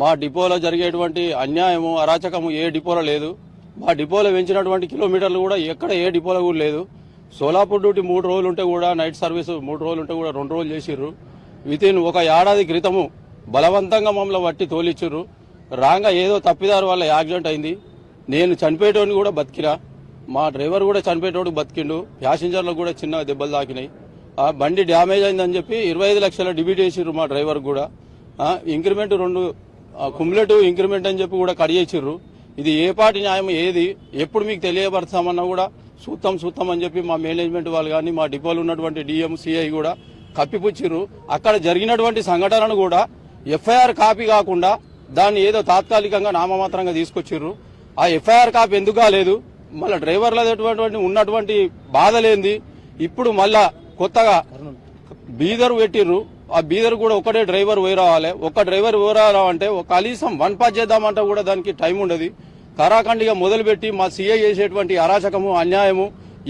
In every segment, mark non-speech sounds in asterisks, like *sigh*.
మా డిపోలో జరిగేటువంటి అన్యాయము అరాచకము ఏ డిపోలో లేదు. మా డిపోలో పెంచినటువంటి కిలోమీటర్లు కూడా ఎక్కడ ఏ డిపోలో కూడా లేదు. సోలాపూర్ డ్యూటీ మూడు రోజులు ఉంటే కూడా నైట్ సర్వీస్ మూడు రోజులు ఉంటే కూడా రెండు రోజులు చేసిర్రు. వితిన్ ఒక ఏడాది క్రితము బలవంతంగా మమ్మల్ని వట్టి తోలిచ్చిర్రు. రాగా ఏదో తప్పిదారు వల్ల యాక్సిడెంట్ అయింది. నేను చనిపోయేటోడిని కూడా బతికినా. మా డ్రైవర్ కూడా చనిపోయేటోడు బతికిండు. ప్యాసింజర్లకు కూడా చిన్న దెబ్బలు తాకినాయి. ఆ బండి డ్యామేజ్ అయిందని చెప్పి ఇరవై ఐదు లక్షల డిబిట్ చేసిర్రు మా డ్రైవర్ కూడా. ఇంక్రిమెంట్ రెండు కుమ్యులేటివ్ ఇంక్రిమెంట్ అని చెప్పి కూడా కడిగేసిర్రు ఇది ఏ పాటి న్యాయం ఏది? ఎప్పుడు మీకు తెలియపరుస్తామన్నా కూడా సూత్తం సూత్తం అని చెప్పి మా మేనేజ్మెంట్ వాళ్ళు కానీ మా డిపోలో ఉన్నటువంటి డిఎం సిఐ కూడా కప్పిపుచ్చిర్రు అక్కడ జరిగినటువంటి సంఘటనను కూడా ఎఫ్ఐఆర్ కాపీ కాకుండా దాన్ని ఏదో తాత్కాలికంగా నామమాత్రంగా తీసుకొచ్చిర్రు. ఆ ఎఫ్ఐఆర్ కాపీ ఎందుకు కాలేదు? మళ్ళీ డ్రైవర్లటువంటి ఉన్నటువంటి బాధలేంది? ఇప్పుడు మళ్ళా కొత్తగా బీదర్ పెట్టిర్రు. ఆ బీదర్ కూడా ఒకటే డ్రైవర్ పోయి రావాలి ఒక్క డ్రైవర్ పోయి ఒక కనీసం వన్ పాస్ చేద్దామంటే కూడా దానికి టైం ఉండదు. కరాఖండిగా మొదలుపెట్టి మా సీఏ చేసేటువంటి అరాచకము అన్యాయము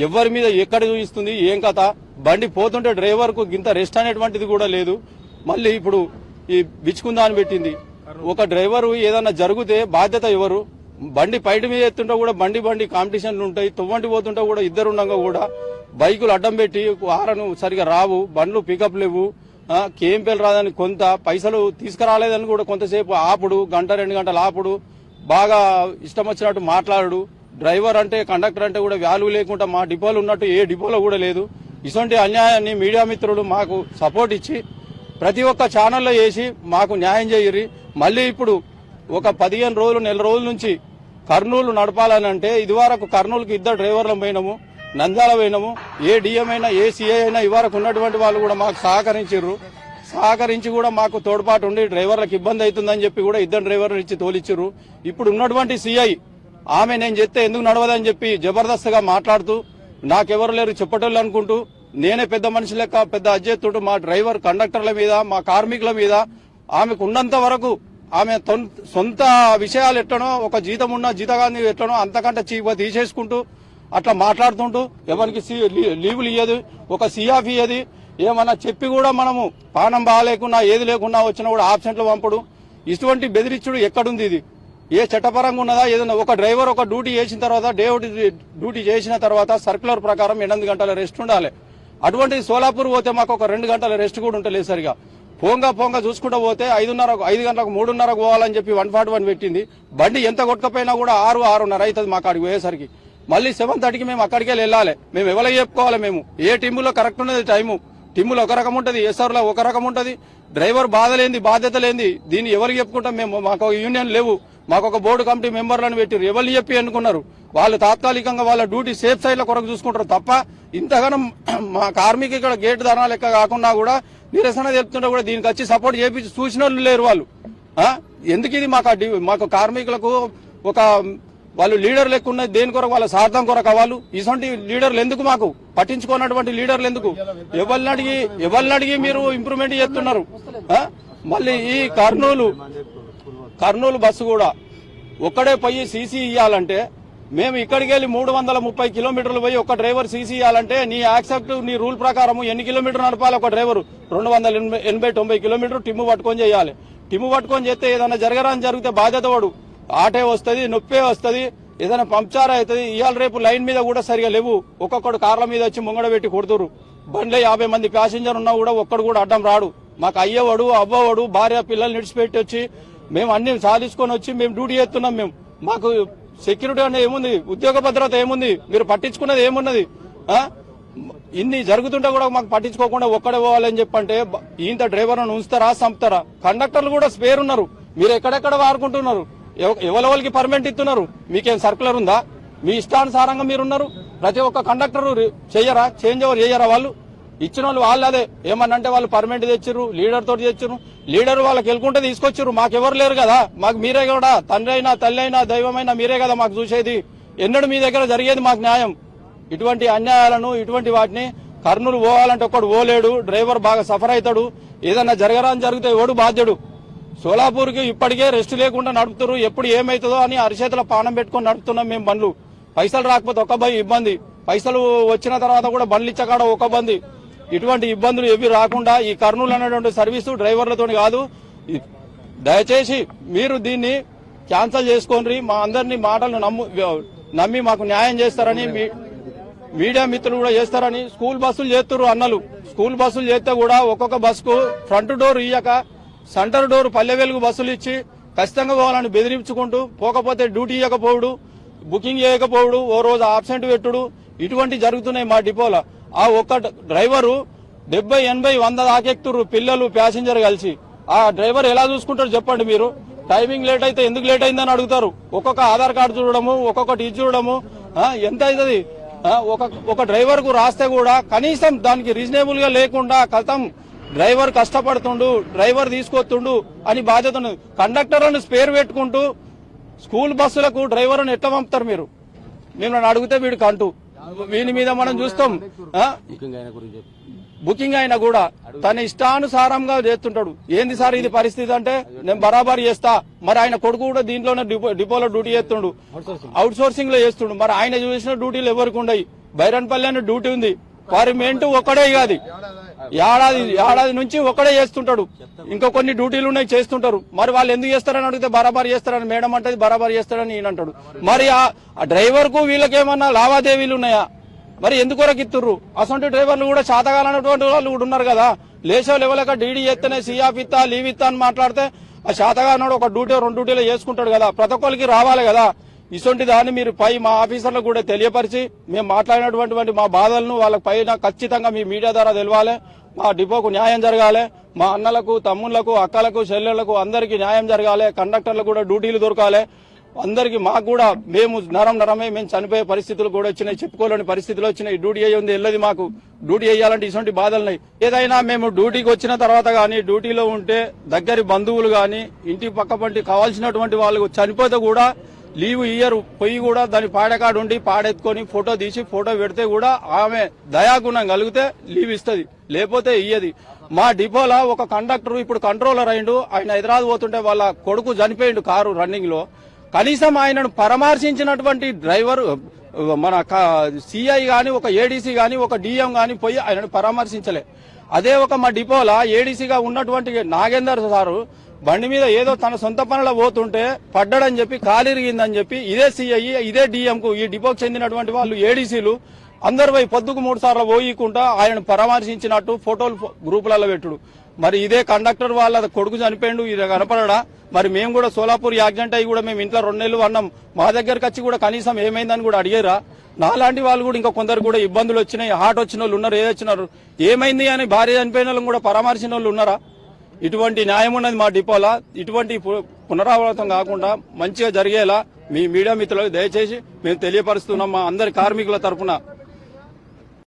ఎవరి మీద ఎక్కడ చూపిస్తుంది ఏం కథ? బండి పోతుంటే డ్రైవర్కు ఇంత రెస్ట్ అనేటువంటిది కూడా లేదు. మళ్ళీ ఇప్పుడు ఈ బిచ్చుకుందా అని పెట్టింది. ఒక డ్రైవర్ ఏదన్నా జరిగితే బాధ్యత ఎవరు? బండి పైట మీద ఎత్తుంటే కూడా బండి బండి కాంపిటీషన్లు ఉంటాయి. తువ్వంటి పోతుంటే కూడా ఇద్దరు ఉండగా కూడా బైకులు అడ్డం పెట్టి ఆరను సరిగా రావు బండ్లు పికప్ లేవు. ఆ, రాదని కొంత పైసలు తీసుకురాలేదని కూడా కొంతసేపు ఆపుడు గంట రెండు గంటలు ఆపుడు బాగా ఇష్టం వచ్చినట్టు మాట్లాడు డ్రైవర్ అంటే కండక్టర్ అంటే కూడా వాల్యూ లేకుండా మా డిపోలో ఉన్నట్టు ఏ డిపోలో కూడా లేదు. ఇటువంటి అన్యాయాన్ని మీడియా మిత్రులు మాకు సపోర్ట్ ఇచ్చి ప్రతి ఒక్క ఛానల్లో వేసి మాకు న్యాయం చేయరి మళ్ళీ ఇప్పుడు ఒక పదిహేను రోజులు నెల రోజుల నుంచి కర్నూలు నడపాలని అంటే ఇదివరకు కర్నూలుకి ఇద్దరు డ్రైవర్లం పోయినాము. నంద్యాల పోయినాము. ఏ డిఎం అయినా ఏ సీఐ అయినా ఇవరకు ఉన్నటువంటి వాళ్ళు కూడా మాకు సహకరించారు సహకరించి కూడా మాకు తోడ్పాటు ఉండి డ్రైవర్లకు ఇబ్బంది అవుతుందని చెప్పి కూడా ఇద్దరు డ్రైవర్లు ఇచ్చి తోలిచ్చారు ఇప్పుడు ఉన్నటువంటి సీఐ ఆమె నేను చెప్తే ఎందుకు నడవదని చెప్పి జబర్దస్త్గా మాట్లాడుతూ నాకెవరు లేరు చెప్పటోళ్ళు అనుకుంటూ నేనే పెద్ద మనిషి లెక్క పెద్ద అధ్యక్షుడు మా డ్రైవర్ కండక్టర్ల మీద మా కార్మికుల మీద ఆమెకు ఉన్నంత వరకు ఆమె సొంత విషయాలు ఎట్లనో ఒక జీతం ఉన్న జీతగాన్ని ఎట్లనో అంతకంటే చీప తీసేసుకుంటూ అట్లా మాట్లాడుతుంటూ ఎవరికి సీ- లీ- లీవులు ఇయ్యదు. ఒక సీఆఫ్ ఇయ్యది. ఏమన్నా చెప్పి కూడా మనము పానం బాగాలేకున్నా ఏది లేకున్నా వచ్చినా కూడా ఆబ్సెంట్లు పంపడు. ఇటువంటి బెదిరించుడు ఎక్కడుంది ఇది? ఏ చట్టపరంగా ఉన్నదా? ఏదైనా ఒక డ్రైవర్ ఒక డ్యూటీ చేసిన తర్వాత డే డ్యూటీ చేసిన తర్వాత సర్క్యులర్ ప్రకారం ఎనిమిది గంటల రెస్ట్ ఉండాలి. అటువంటి సోలాపూర్ పోతే మాకు ఒక రెండు గంటల రెస్ట్ కూడా ఉంటలేదు సరిగా. పోంగా పోంగా చూసుకుంటూ పోతే ఐదున్నర ఐదు గంటలకు మూడున్నరకు పోవాలని చెప్పి వన్ ఫార్టీ వన్ పెట్టింది. బండి ఎంత కొట్టకపోయినా కూడా ఆరు ఆరున్నర అవుతుంది మాకు అడిగి పోయేసరికి. మళ్ళీ సెవెన్ థర్టీకి మేము అక్కడికే వెళ్ళాలి. మేము ఎవరికి చెప్పుకోవాలి మేము? ఏ టీములో కరెక్ట్ ఉన్నది టైము? టీములు ఒక రకం ఉంటుంది ఎస్ఆర్లో ఒక రకం ఉంటుంది? డ్రైవర్ బాధ లేని బాధ్యత లేని దీన్ని ఎవరికి చెప్పుకుంటాం మేము? మాకు ఒక యూనియన్ లేవు. మాకు ఒక బోర్డు కమిటీ మెంబర్లను పెట్టారు ఎవరు చెప్పి అనుకున్నారు? వాళ్ళు తాత్కాలికంగా వాళ్ళ డ్యూటీ సేఫ్ సైడ్ల కొరకు చూసుకుంటారు తప్ప ఇంతగానం *clears throat* మా కార్మిక ఇక్కడ గేట్ ధరణ లెక్క కాకుండా కూడా నిరసన తెలుపుతుంటే కూడా దీనికి వచ్చి సపోర్ట్ చేపించి చూసిన వాళ్ళు లేరు వాళ్ళు. ఎందుకు ఇది మాకు మాకు కార్మికులకు ఒక వాళ్ళు లీడర్లు ఎక్కువ ఉన్నది దేని కొరకు వాళ్ళ స్వార్థం కొరకు వాళ్ళు? ఇటువంటి లీడర్లు ఎందుకు మాకు? పట్టించుకున్నటువంటి లీడర్లు ఎందుకు? ఎవరిని అడిగి ఎవరిని అడిగి మీరు ఇంప్రూవ్మెంట్ చేస్తున్నారు? మళ్ళీ ఈ కర్నూలు కర్నూలు బస్సు కూడా ఒక్కడే పోయి సీసీ ఇవ్వాలంటే మేము ఇక్కడికి వెళ్ళి మూడు వందల ముప్పై కిలోమీటర్లు పోయి ఒక డ్రైవర్ సీసీ ఇవ్వాలంటే నీ యాక్సెప్ట్ నీ రూల్ ప్రకారం ఎన్ని కిలోమీటర్లు నడపాలి ఒక డ్రైవర్? రెండు వందల ఎనభై- ఎనభై తొంభై కిలోమీటర్లు టిమ్ము పట్టుకొని చేయాలి. టిమ్ము పట్టుకొని చేస్తే ఏదైనా జరగరాని జరిగితే బాధ్యత వాడు. ఆటే వస్తుంది నొప్పే వస్తుంది ఏదైనా పంక్చర్ అవుతుంది ఇవాళ రేపు లైన్ మీద కూడా సరిగా లేవు. ఒక్కొక్కడు కార్ల మీద వచ్చి ముంగడ పెట్టి కొడుతురు. బండ్లో యాభై మంది ప్యాసింజర్ ఉన్నా కూడా ఒక్కడు కూడా అడ్డం రాడు. మాకు అయ్యేవాడు అవ్వవాడు భార్య పిల్లల్ని నిడిచిపెట్టి వచ్చి మేము అన్ని సాధించుకొని వచ్చి మేము డ్యూటీ చేస్తున్నాం మేము. మాకు సెక్యూరిటీ అనేది ఏముంది? ఉద్యోగ భద్రత ఏముంది? మీరు పట్టించుకున్నది ఏమున్నది? ఇన్ని జరుగుతుంటే కూడా మాకు పట్టించుకోకుండా ఒక్కడే పోవాలని చెప్పంటే ఇంత డ్రైవర్ ఉంచుతారా సంపుతారా కండక్టర్లు కూడా స్పేర్ ఉన్నారు మీరు ఎక్కడెక్కడ వాడుకుంటున్నారు? ఎవరెవరికి పర్మనెంట్ ఇస్తున్నారు? మీకేం సర్కులర్ ఉందా? మీ ఇష్టానుసారంగా మీరున్నారు? ప్రతి ఒక్క కండక్టర్ చెయ్యరా? చేంజ్ ఓవర్ చేయరా వాళ్ళు? ఇచ్చిన వాళ్ళు వాళ్ళు అదే. ఏమన్నంటే వాళ్ళు పర్మనెంట్ తెచ్చిర్రు లీడర్ తోటి తెచ్చిర్రు. లీడర్ వాళ్ళకి వెళ్ళుకుంటే తీసుకొచ్చిర్రు. మాకెవరు లేరు కదా. మాకు మీరే కూడా తండ్రి అయినా తల్లి అయినా దైవమైనా మీరే కదా మాకు చూసేది. ఎన్నడూ మీ దగ్గర జరిగేది మాకు న్యాయం. ఇటువంటి అన్యాయాలను ఇటువంటి వాటిని కర్నూలు పోవాలంటే ఒక్కడు పోలేడు. డ్రైవర్ బాగా సఫర్ అవుతాడు. ఏదన్నా జరగరాని జరిగితే ఎవడు బాధ్యుడు. సోలాపూర్కి ఇప్పటికే రెస్ట్ లేకుండా నడుపుతారు ఎప్పుడు ఏమైతుందో అని అరిచేతుల పానం పెట్టుకొని నడుపుతున్నాం మేము బండ్లు. పైసలు రాకపోతే ఒక భయం ఇబ్బంది. పైసలు వచ్చిన తర్వాత కూడా బండ్లు ఇచ్చకాడ ఒక బంది ఇటువంటి ఇబ్బందులు ఏవి రాకుండా ఈ కర్నూలు అనేటువంటి సర్వీసు డ్రైవర్లతో కాదు. దయచేసి మీరు దీన్ని క్యాన్సల్ చేసుకోండి. మా అందరినీ మాటలు నమ్ము నమ్మి మాకు న్యాయం చేస్తారని మీ- మీడియా మిత్రులు కూడా చేస్తారని స్కూల్ బస్సులు చేస్తున్నారు అన్నలు. స్కూల్ బస్సులు చేస్తే కూడా ఒక్కొక్క బస్సుకు ఫ్రంట్ డోర్ ఇయ్యక సెంటర్ డోర్ పల్లె వెలుగు బస్సులు ఇచ్చి ఖచ్చితంగా పోవాలని బెదిరించుకుంటూ పోకపోతే డ్యూటీ ఇవ్వకపోవడు బుకింగ్ చేయకపోవడు ఓ రోజు ఆబ్సెంట్ పెట్టుడు. ఇటువంటి జరుగుతున్నాయి మా డిపోలో. ఆ ఒక్క డ్రైవరు డెబ్బై ఎనభై వంద ఆకెక్తురు పిల్లలు ప్యాసింజర్ కలిసి. ఆ డ్రైవర్ ఎలా చూసుకుంటారు చెప్పండి మీరు? టైమింగ్ లేట్ అయితే ఎందుకు లేట్ అయిందని అడుగుతారు. ఒక్కొక్క ఆధార్ కార్డు చూడడము ఒక్కొక్కటి ఇది చూడడము ఎంత అవుతుంది? ఒక ఒక డ్రైవర్కు రాస్తే కూడా కనీసం దానికి రీజనబుల్గా లేకుండా కథం డ్రైవర్ కష్టపడుతుండు డ్రైవర్ తీసుకొస్తుండు అని బాధ్యత ఉన్నది కండక్టర్లను స్పేర్ పెట్టుకుంటూ స్కూల్ బస్సులకు డ్రైవర్ను ఎట్లా పంపుతారు మీరు? మిమ్మల్ని అడిగితే వీడికి అంటూ వీని మీద మనం చూస్తాం బుకింగ్ అయినా కూడా తన ఇష్టానుసారంగా చేస్తుంటాడు. ఏంది సార్ ఇది పరిస్థితి అంటే నేను బరాబర్ చేస్తా. మరి ఆయన కొడుకు కూడా దీంట్లోనే డిపో డిపోలో డ్యూటీ చేస్తుండు. అవుట్ సోర్సింగ్లో చేస్తుండు. మరి ఆయన చూసిన డ్యూటీలు ఎవరికి ఉండయి? బైరన్పల్లి అనే డ్యూటీ ఉంది. పర్మనెంట్ ఒక్కడే కాదు. ఏడాది ఏడాది నుంచి ఒకడే చేస్తుంటాడు. ఇంకా కొన్ని డ్యూటీలు ఉన్నాయి చేస్తుంటారు. మరి వాళ్ళు ఎందుకు చేస్తారని అడిగితే బరాబర్ చేస్తారని మేడం అంటే బరాబర్ చేస్తారని ఈయన అంటాడు. మరి ఆ డ్రైవర్కు వీళ్ళకేమన్నా లావాదేవీలు ఉన్నాయా? మరి ఎందుకు ఇస్తుర్రు అసొంటి డ్రైవర్లు కూడా శాతగాలన్నటువంటి వాళ్ళు కూడా ఉన్నారు కదా. లేచో లెవెలక డీడీ ఎత్తనే సీఆఫ్ ఇత్తా లీవ్ ఇత్తా అని మాట్లాడితే ఆ శాతగానోడు ఒక డ్యూటీ రెండు డ్యూటీలో చేసుకుంటాడు కదా. ప్రతి ఒక్కరికి రావాలి కదా. ఇటువంటి దాన్ని మీరు పై మా ఆఫీసర్లకు కూడా తెలియపరిచి మేము మాట్లాడినటువంటి మా బాధలను వాళ్ళ పైన ఖచ్చితంగా మీ మీడియా ద్వారా తెలవాలి. మా డిపోకు న్యాయం జరగాలి. మా అన్నలకు తమ్ముళ్ళకు అక్కలకు చెల్లెళ్ళకు అందరికీ న్యాయం జరగాలి. కండక్టర్లకు కూడా డ్యూటీలు దొరకాలి. అందరికీ మాకు కూడా మేము నరం నరమే మేము చనిపోయే పరిస్థితులు కూడా వచ్చినాయి. చెప్పుకోలేని పరిస్థితులు వచ్చినాయి. డ్యూటీ అయ్యి ఉంది వెళ్ళదు మాకు. డ్యూటీ వేయాలంటే ఇటువంటి బాధలున్నాయి ఏదైనా మేము డ్యూటీకి వచ్చిన తర్వాత కానీ డ్యూటీలో ఉంటే దగ్గరి బంధువులు కానీ ఇంటి పక్క పంటి కావాల్సినటువంటి వాళ్ళు చనిపోతే కూడా లీవ్ ఇయ్యరు పొయ్యి కూడా దాని పాడకాడు ఉండి పాడెత్తుకొని ఫోటో తీసి ఫోటో పెడితే కూడా ఆమె దయాగుణం కలిగితే లీవ్ ఇస్తుంది లేకపోతే ఇయ్యది. మా డిపోలో ఒక కండక్టర్ ఇప్పుడు కంట్రోలర్ అయిండు. ఆయన హైదరాబాద్ పోతుంటే వాళ్ళ కొడుకు చనిపోయిండు కారు రన్నింగ్లో కనీసం ఆయనను పరామర్శించినటువంటి డ్రైవర్ మన సిఐ గాని ఒక ఏడీసీ గాని ఒక డిఎం గాని పోయి ఆయనను పరామర్శించలే. అదే ఒక మా డిపోలా ఏడీసీగా ఉన్నటువంటి నాగేందర్ సారు బండి మీద ఏదో తన సొంత పనుల పోతుంటే పడ్డాడని చెప్పి కాలిరిగిందని చెప్పి ఇదే సిఐ ఇదే డిఎంకు ఈ డిపోకి చెందినటువంటి వాళ్ళు ఏడీసీలు అందరు పోయి పొద్దుకు మూడు సార్లు పోయకుండా ఆయన పరామర్శించినట్టు ఫోటోలు గ్రూపులలో పెట్టుడు. మరి ఇదే కండక్టర్ వాళ్ళ కొడుకు చనిపోయిండు ఇది కనపడడా? మరి మేము కూడా సోలాపూర్ యాక్సిడెంట్ అయ్యి కూడా మేము ఇంట్లో రెండు నెలలు అన్నాం. మా దగ్గరకు వచ్చి కూడా కనీసం ఏమైందని కూడా అడిగారా? నాలాంటి వాళ్ళు కూడా ఇంకా కొందరు కూడా ఇబ్బందులు వచ్చినాయి హార్ట్ వచ్చిన వాళ్ళు ఉన్నారు ఏదొచ్చినారు ఏమైంది అని భార్య చనిపోయిన వాళ్ళని కూడా పరామర్శించిన వాళ్ళు ఉన్నారా? ఇటువంటి న్యాయం ఉన్నది మా డిపోలా. ఇటువంటి పు- పునరావృతం కాకుండా మంచిగా జరిగేలా మీ మీడియా మిత్రులకు దయచేసి మేము తెలియపరుస్తున్నాం మా అందరి కార్మికుల తరఫున